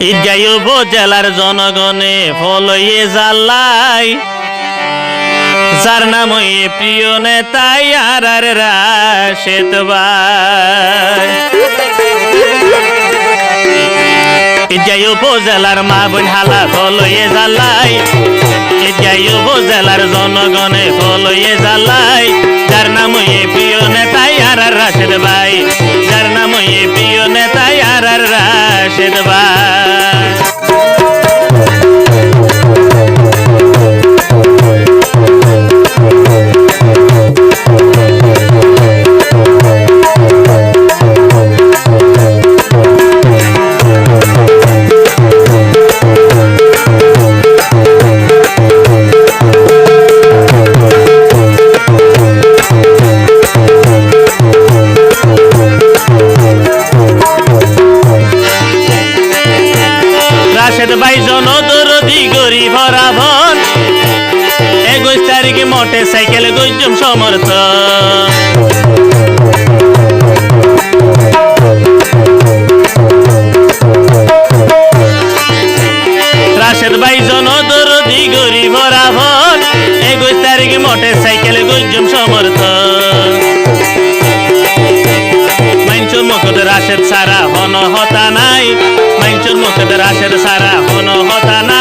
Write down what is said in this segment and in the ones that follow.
ঈদগাই উপজেলার জনগণে ফলয়ে জাল্লাই যার নাম প্রিয় নেতাই আর আর রাশেদ ঈদগাই উপজেলার মা বোন হালা ফলয়ে জাল্লাই ঈদগাই উপজেলার জনগণে ফলয়ে জাল্লাই যার নাম প্রিয় নেতাই আর আর রাশেদ ভাই। যার নাম প্রিয় আর রাশেদ ভাই গরিব রাভন একুশ তারিখে মোটর সাইকেল গজ্জম সমর্থ রাশেদ ভাই জনদরদি গরিব রাভন একুশ তারিখে মোটর সাইকেল গজ্জম সমর্থ মাইনচুর মুখতে রাশেদ সারা হন হতা নাই। মাইনচুর মুখতে রাশেদ সারা হন হতা নাই।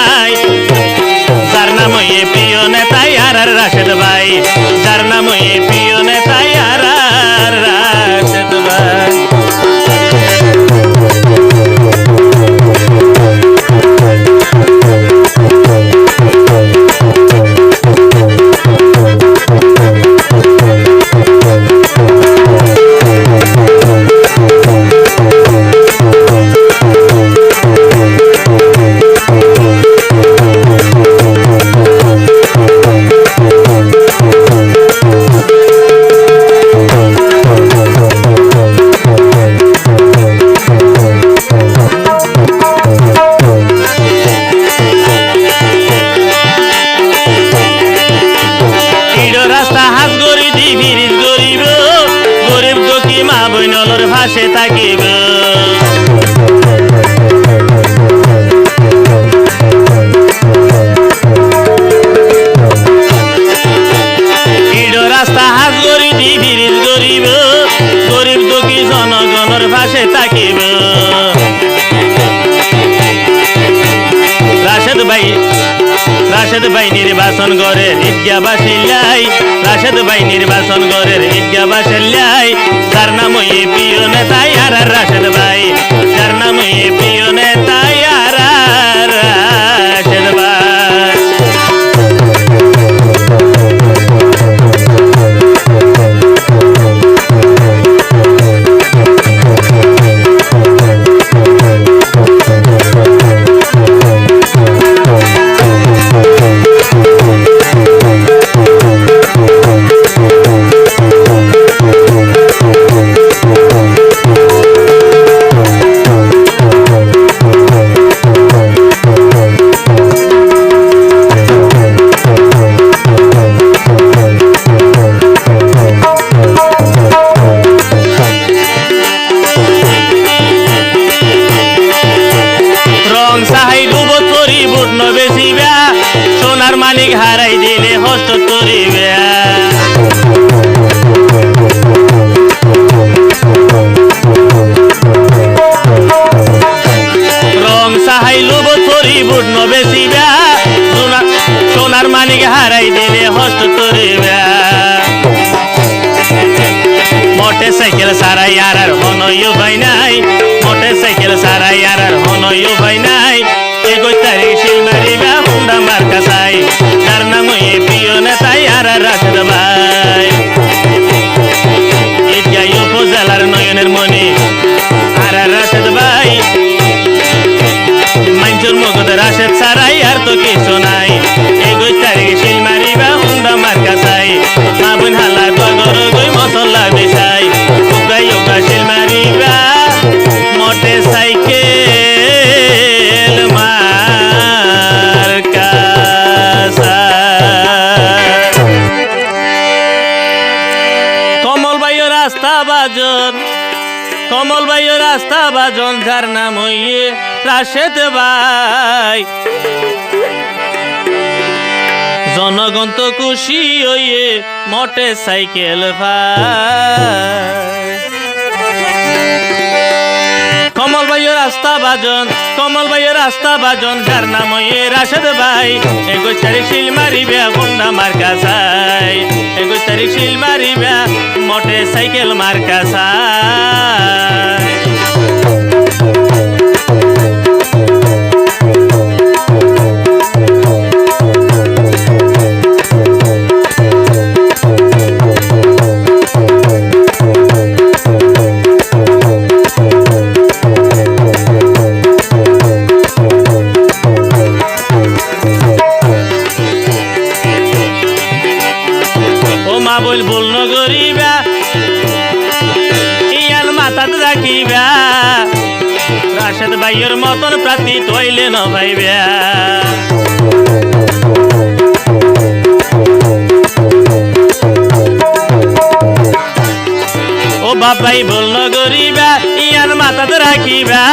রাস্তা হাস গরি ফিরিস গরিব গরিব দুঃখী জনগণের ভাসে থাকিব। রাশেদ ভাই রাশেদ ভাই নির্বাচন করে ঈদগা বাসিল্লাই, রাশেদ ভাই নির্বাচন করে ঈদগা বাসিল্লাই। তার নাম প্রিয় নেতাই আর রাশেদ ভাই তার নাম প্রিয় নেতাই சரையார যার নাম হইয়ে রাশেদ ভাই। জনগণ তো খুশি হইয়ে মোটে সাইকেল ভাই। কমল ভাইয়ের রাস্তা বাজন, কমল ভাইয়ের রাস্তা বাজন, যার নাম হইয়ে রাশেদ ভাই। একুশ তারিখ শিল মারিবে গুন্ডা মার্কা চাই একুশ তারিখ শিল মারিবে মোটে সাইকেল মার্কা চাই রাশেদ ভাইয়ের মতন প্রাতি তৈলে ন ভাইবা। ও বাবাই বল নগরিবা ইয়ার মাথাত রাখিবা।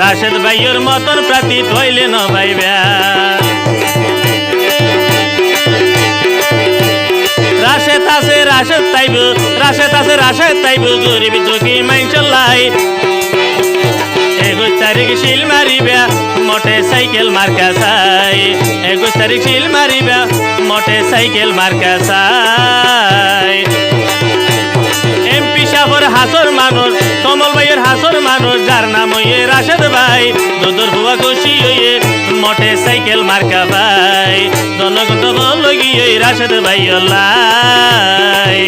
রাশেদ ভাইয়ের মতন প্রাতি তৈলে ন ভাইবা। রাশে তাসে রাশে তাইব রাশে তাসে রাশে তাইব, গরিব দুঃখী মাইনচলাই একুশ তারিখ শিল মারিবা, মোটে সাইকেল মার্কা চাই। একুশ তারিখ শিল মারিবা, মোটে সাইকেল মার্কা চাই। এমপি সাহর হাসর মানুষ, কমল ভাইয়ের হাসর মানুষ, যার নাম হইয়ে রাশেদ ভাই। দুদর হুয়া খুশি হইয়ে মোটে সাইকেল মার্কা ভাই জনগণ বল গিয়ে রাশেদ ভাই লাই।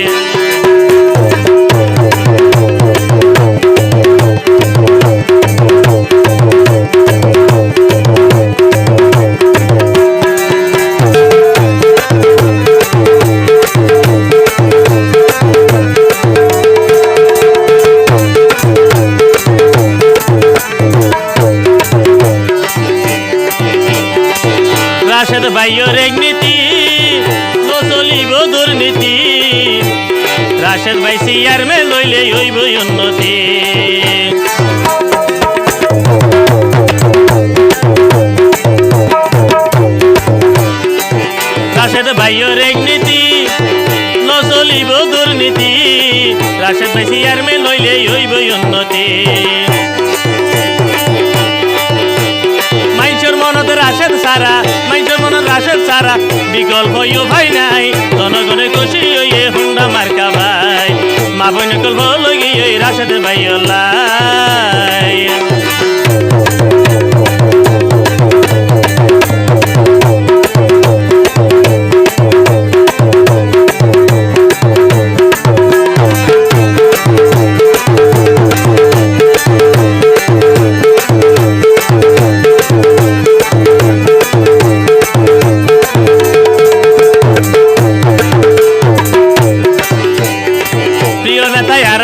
চলিব দুর্নীতি। রাশেদ ভাই সিয়ার মে লইলে হইব উন্নতি। রাশেদ ভাইয়ের এক নীতি, ন চলিব দুর্নীতি। রাশেদ ভাই সিয়ার মে লইলে হইব উন্নতি। রাশেদ সারা মাইসের মনত রাশেদ সারা। বিকল্প ইউ ভাই নাই, জনগণে খুশি হইয়ে হুন্ডা মার্কা ভাই। মা বোন কল্প লগিয়ে রাশেদ ভাই লাই।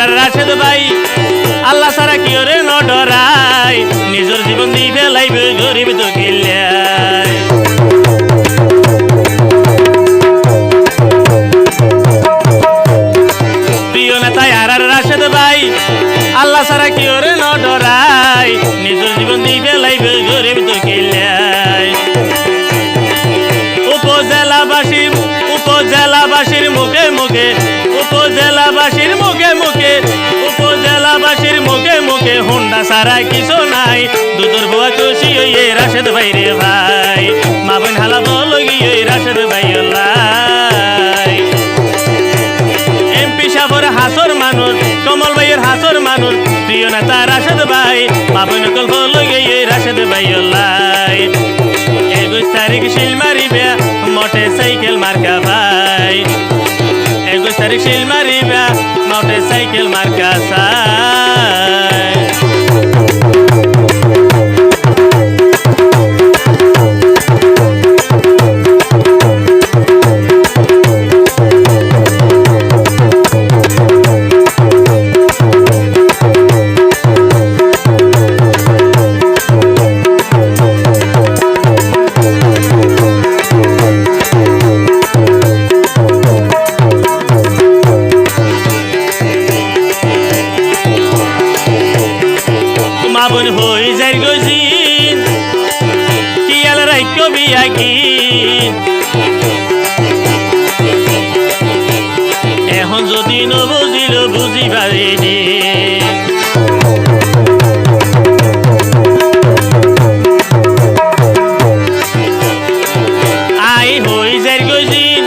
আর রাশেদ ভাই। আল্লাহ সারা কি রে ন ডরাই নিজের জীবন দি ফেলাইব গরিব তো কিল্লাই প্রিয় নেতা আর রাশেদ ভাই, আল্লাহ সারা কি রে ন ডরাই নিজের জীবন দি ফেলাইব গরিব তো মুখে হুন্ডা সারা কিছু নাই। দুধর বুয়া খুশি হইয়ে রাশেদ ভাই রে ভাই। মা বোন হালা বল গিয়ে রাশেদ ভাই এমপি সাফর হাসর মানুষ, কমল ভাইয়ের হাসর মানুষ, প্রিয় নেতা রাশেদ ভাই। মা বোন কল্প লইয়ে রাশেদ ভাই একুশ তারিখ শিল মারিবে, মোটে সাইকেল মার্কা ভাই। একুশ তারিখ শিল মারিবে, মোটে সাইকেল মার্কা সাই গজিন কিয়াল রাইক্য বিয়া কি এখন যদি নবুজিল বুঝি পারিনি আই হই যার গজিন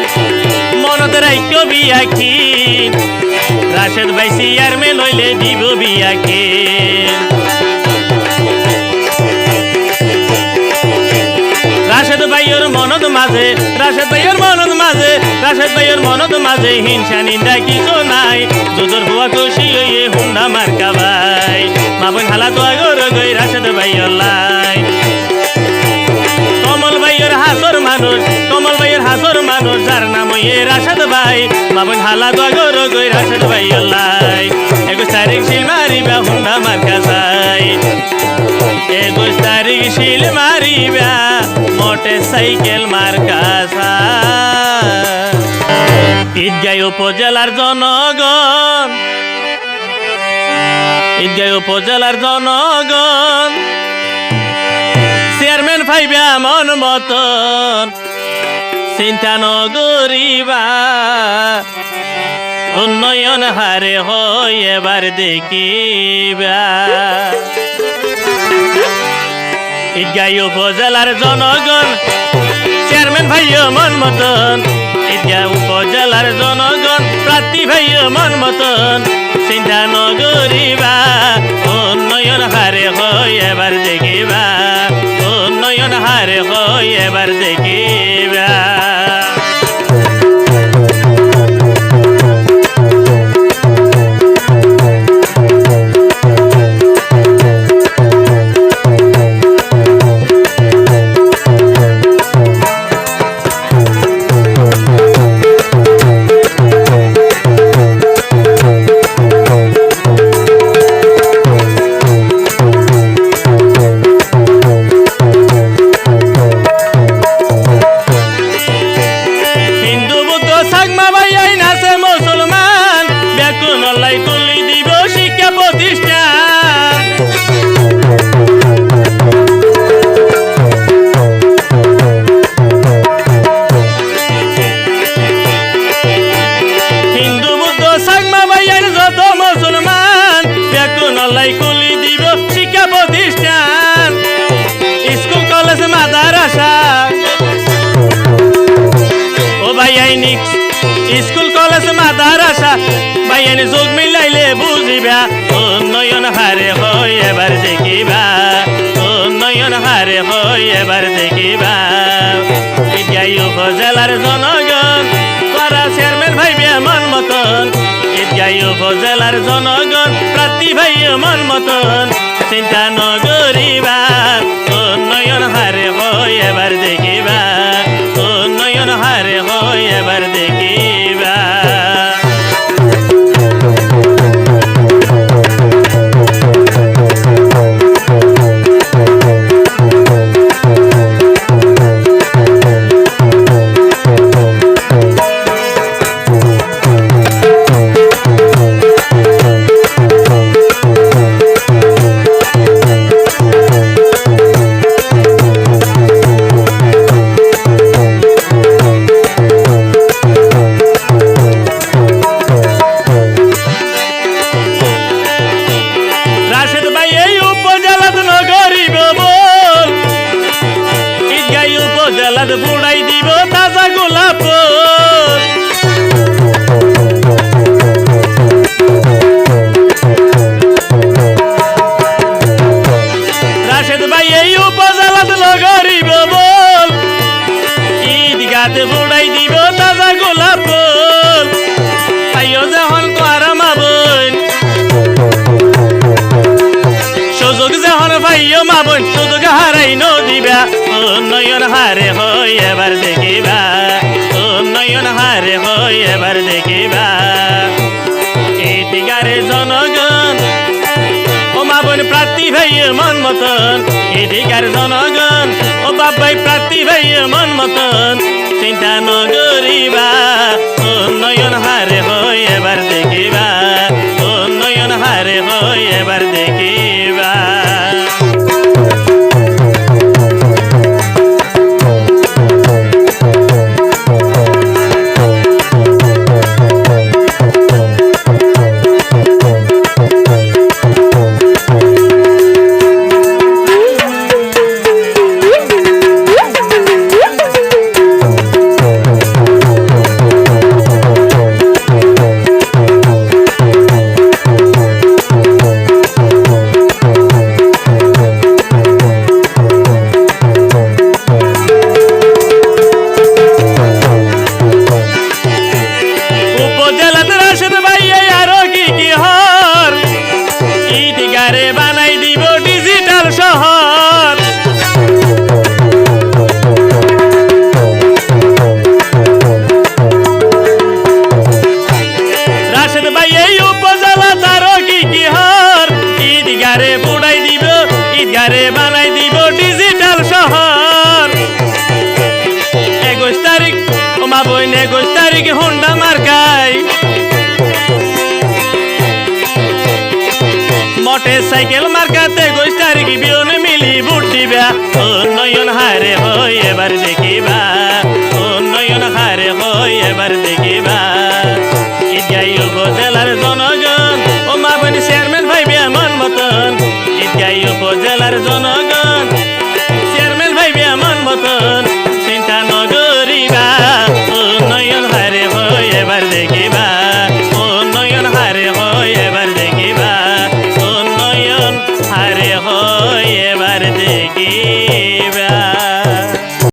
মনত বিয়া কি দিব বিয়াকে। মনত মাঝে, রাশেদ ভাইয়ের মনত মাঝে, রাশেদ ভাইয়ের মনত মাঝে, হিংসা নিন্দা কিছু নাই। দুধর হুয়া খুশি হইয়ে হুন্ডা মার্কা ভাই। মাবন হালা তো আগর গই রাশেদ ভাইয়ের লাই। কমল ভাইয়ের হাসর মানুষ, কমল ভাইয়ের হাসর মানুষ, যার নাম ইয়ে রাশেদ ভাই। মাবন হালা তো আগর গই রাশেদ ভাইয়ের লাই। একুশ তারিখ শিল মারিবা, হুন্ডা মার্কা চাই একুশ তারিখ শিল মারিবা মোটর সাইকেল মার্কা ঈদগাই উপজেলার জনগণ ঈদগাই উপজেলার জনগণ, চেয়ারম্যান ফাইবে আমন মতন, চিন্তা নগরিবা। উন্নয়ন হারে হয় এবার দেখিবা। ঈদগাই উপজেলার জনগণ, চেয়ারম্যান ভাইয় মন মতন ঈদগাহ উপজেলার জনগণ, প্রার্থী ভাইয় মন মতন চিন্তা নগরিবা উন্নয়ন হারে হয় এবার দেখিবা। উন্নয়ন হারে হয় এবার দেখিবা। লাই কুলি দিব শিক্ষা প্রতিষ্ঠান। School, college, মাদারাসা। ও ভাই আইনি স্কুল, কলেজ, মাদারাসা। ভাই আইনি যোগ মিলাইলে বুঝিবা। উন্নয়ন হারে হয়, এবার দেখিবা। উন্নয়ন হারে হয়, এবার দেখিবা। এটাই উপজেলার জনগণ, পাড়া চেয়ারম্যান ভাই মতন এটাই উপজেলার জনগণ প্রার্থী ভাই মন মতন। চিন্তা নগরিবা উন্নয়ন হারে হয় এবার দেখিবা। মাবন প্রার্থী ভাই মন মতন? এদিকার জনগণ, ও বাবাই প্রার্থী ভাই মন মতন। চিন্তা নগরিবা উন্নয়ন হারে হয় এবার দেখিবা। উন্নয়ন হারে হয় এবার হারে হই, এবার দেখিবা। উন্নয়ন হারে হই, এবার দেখিবা। ইতিহাই উপজেলার জনগণ, ও মা চেয়ারম্যান ভাইবে আমার মতন। ইতিহাই উপজেলার জনগণ